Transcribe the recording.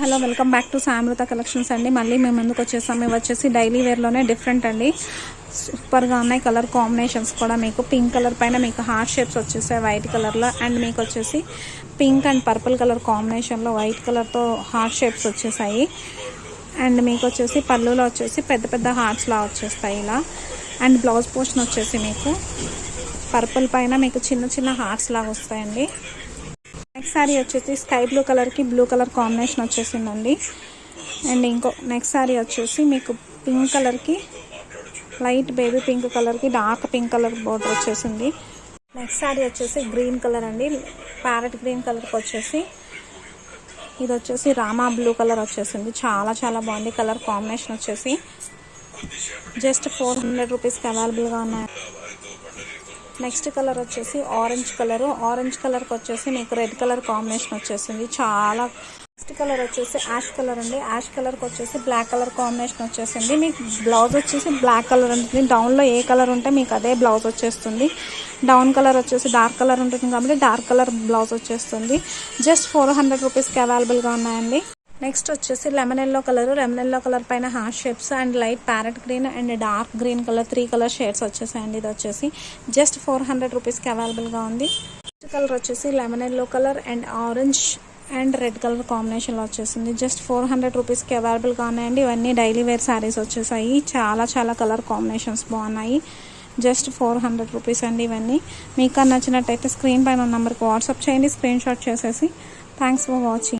Hello welcome back to Samrutha collections అండి. మళ్ళీ మేము ముందుకు వచ్చేసాం? మేము వచ్చేసి డైలీ వేర్లోనే డిఫరెంట్ అండి. సూపర్గా ఉన్నాయి కలర్ కాంబినేషన్స్ కూడా మీకు. పింక్ కలర్ పైన మీకు హార్ట్ షేప్స్ వచ్చేసాయి వైట్ కలర్లో అండ్ మీకు వచ్చేసి పింక్ అండ్ పర్పుల్ కలర్ కాంబినేషన్లో వైట్ కలర్తో హార్ట్ షేప్స్ వచ్చేసాయి. అండ్ మీకు వచ్చేసి పళ్ళులో వచ్చేసి పెద్ద పెద్ద హార్ట్స్లా వచ్చేస్తాయి ఇలా. అండ్ బ్లౌజ్ పోర్షన్ వచ్చేసి మీకు పర్పుల్ పైన మీకు చిన్న చిన్న హార్ట్స్ లాగా వస్తాయండి. నెక్స్ట్ శారీ వచ్చేసి స్కై బ్లూ కలర్కి బ్లూ కలర్ కాంబినేషన్ వచ్చేసిందండి. అండ్ ఇంకో నెక్స్ట్ శారీ వచ్చేసి మీకు పింక్ కలర్కి లైట్ బేబీ పింక్ కలర్కి డార్క్ పింక్ కలర్ బోర్డర్ వచ్చేసింది. నెక్స్ట్ శారీ వచ్చేసి గ్రీన్ కలర్ అండి. ప్యారెట్ గ్రీన్ కలర్కి వచ్చేసి ఇది వచ్చేసి రామా బ్లూ కలర్ వచ్చేసింది. చాలా చాలా బాగుంది కలర్ కాంబినేషన్ వచ్చేసి. జస్ట్ ఫోర్ హండ్రెడ్ రూపీస్కి అవైలబుల్గా ఉన్నాయి. నెక్స్ట్ కలర్ వచ్చేసి ఆరెంజ్ కలర్. ఆరెంజ్ కలర్కి వచ్చేసి మీకు రెడ్ కలర్ కాంబినేషన్ వచ్చేసింది. చాలా నెక్స్ట్ కలర్ వచ్చేసి యాష్ కలర్ అండి. యాష్ కలర్కి వచ్చేసి బ్లాక్ కలర్ కాంబినేషన్ వచ్చేసింది. మీకు బ్లౌజ్ వచ్చేసి బ్లాక్ కలర్ ఉంటుంది. డౌన్లో ఏ కలర్ ఉంటే మీకు అదే బ్లౌజ్ వచ్చేస్తుంది. డౌన్ కలర్ వచ్చేసి డార్క్ కలర్ ఉంటుంది కాబట్టి డార్క్ కలర్ బ్లౌజ్ వచ్చేస్తుంది. జస్ట్ ఫోర్ హండ్రెడ్ రూపీస్కి అవైలబుల్గా ఉన్నాయండి. నెక్స్ట్ వచ్చేసి lemon yellow colour lemon yellow colour పైన half shapes and light parrot green and dark green colour three colour shades వచ్చేసాయండి. ఇది వచ్చేసి జస్ట్ ఫోర్ హండ్రెడ్ రూపీస్కి అవైలబుల్గా ఉంది. నెక్స్ట్ కలర్ వచ్చేసి lemon yellow colour and orange and red colour కాంబినేషన్లో వచ్చేసింది. Just four hundred రూపీస్కి అవైలబుల్గా ఉన్నాయండి. ఇవన్నీ డైలీ వేర్ శారీస్ వచ్చేసాయి. చాలా చాలా కలర్ కాంబినేషన్స్ బాగున్నాయి. జస్ట్ ఫోర్ హండ్రెడ్ రూపీస్ అండి ఇవన్నీ. మీకు నచ్చినట్టయితే స్క్రీన్ పైన నెంబర్కి వాట్సాప్ చేయండి. స్క్రీన్ షాట్ చేసేసి. Thanks for watching